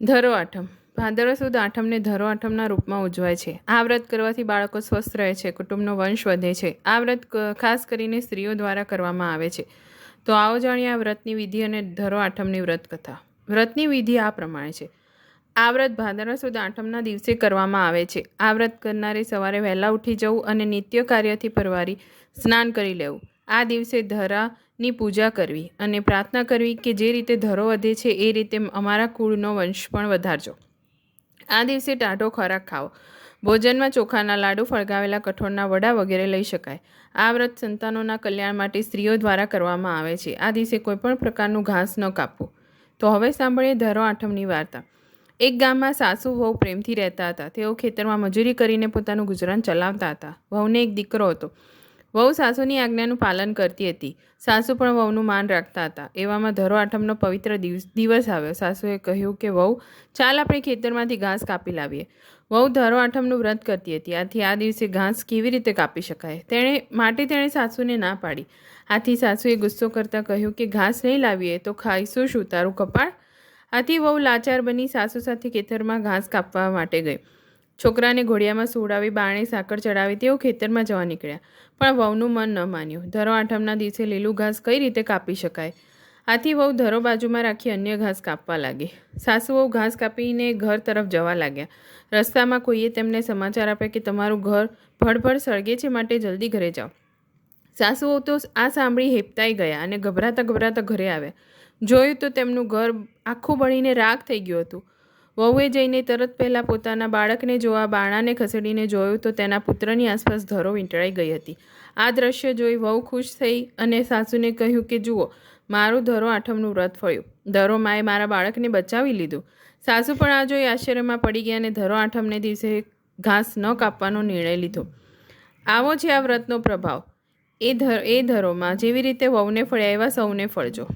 ધરો આઠમ. ભાદરવા સુદ આઠમને ધરો આઠમના રૂપમાં ઉજવાય છે. આ વ્રત કરવાથી બાળકો સ્વસ્થ રહે છે, કુટુંબનો વંશ વધે છે. આ વ્રત ખાસ કરીને સ્ત્રીઓ દ્વારા કરવામાં આવે છે. તો આવો જાણીએ આ વ્રતની વિધિ અને ધરો આઠમની વ્રત કથા વ્રતની વિધિ આ પ્રમાણે છે. આ વ્રત ભાદર સુદ આઠમના દિવસે કરવામાં આવે છે. આ વ્રત કરનારે સવારે વહેલા ઉઠી જવું અને નિત્ય કાર્યથી પરવારી સ્નાન કરી લેવું. આ દિવસે ધરાની પૂજા કરવી અને પ્રાર્થના કરવી કે જે રીતે ધરો વધે છે એ રીતે અમારા કુળનો વંશ પણ વધારજો. આ દિવસે ટાઢો ખોરાક ખાઓ ભોજનમાં ચોખાના લાડુ, ફળગાવેલા કઠોળના વડા વગેરે લઈ શકાય. આ વ્રત સંતાનોના કલ્યાણ માટે સ્ત્રીઓ દ્વારા કરવામાં આવે છે. આ દિવસે કોઈપણ પ્રકારનું ઘાસ ન કાપવું. તો હવે સાંભળીએ ધરો આઠમની વાર્તા. એક ગામમાં સાસુ વહુ પ્રેમથી રહેતા હતા. તેઓ ખેતરમાં મજૂરી કરીને પોતાનું ગુજરાન ચલાવતા હતા. વહુને એક દીકરો હતો. વહુ સાસુની આજ્ઞાનું પાલન કરતી હતી. સાસુ પણ વહુનું માન રાખતા હતા. એવામાં ધરો આઠમનો પવિત્ર દિવસ દિવસ આવ્યો. સાસુએ કહ્યું કે, વહુ, ચાલ આપણે ખેતરમાંથી ઘાસ કાપી લાવીએ. વહુ ધરો આઠમનું વ્રત કરતી હતી. આથી આ દિવસે ઘાસ કેવી રીતે કાપી શકાય? તેણે, માટે તેણે સાસુને ના પાડી. આથી સાસુએ ગુસ્સો કરતાં કહ્યું કે, ઘાસ નહીં લાવીએ તો ખાઈશું શું? તારું કપાળ? આથી વહુ લાચાર બની સાસુ સાથે ખેતરમાં ઘાસ કાપવા માટે ગઈ. છોકરાને ઘોડિયામાં સુવડાવી બાણે સાકર ચડાવી તેઓ ખેતરમાં જવા નીકળ્યા. પણ વહુનું મન ન માન્યું. ધરો આઠમના દિવસે લીલું ઘાસ કઈ રીતે કાપી શકાય? આથી વહુ ધરો બાજુમાં રાખી અન્ય ઘાસ કાપવા લાગી. સાસુ વહુ ઘાસ કાપીને ઘર તરફ જવા લાગ્યા. રસ્તામાં કોઈએ તેમને સમાચાર આપ્યા કે તમારું ઘર ભડભડ સળગે છે માટે જલ્દી ઘરે જાઓ. સાસુઓ તો આ સાંભળી હેપતાઈ ગયા અને ગભરાતા ગભરાતા ઘરે આવ્યા. જોયું તો તેમનું ઘર આખું બળીને રાખ થઈ ગયું હતું. વહુએ જઈને તરત પહેલાં પોતાના બાળકને જોવા બાણાને ખસેડીને જોયું તો તેના પુત્રની આસપાસ ધરો વીંટળાઈ ગઈ હતી. આ દ્રશ્ય જોઈ વહુ ખુશ થઈ અને સાસુને કહ્યું કે, જુઓ, મારું ધરો આઠમનું વ્રત ફળ્યું ધરો માએ મારા બાળકને બચાવી લીધું. સાસુ પણ આ જોઈ આશ્ચર્યમાં પડી ગયા અને ધરો આઠમને દિવસે ઘાસ ન કાપવાનો નિર્ણય લીધો. આવો છે આ વ્રતનો પ્રભાવ. એ ધર એ ધરોમાં જેવી રીતે વહુને ફળ્યા એવા સૌને ફળજો.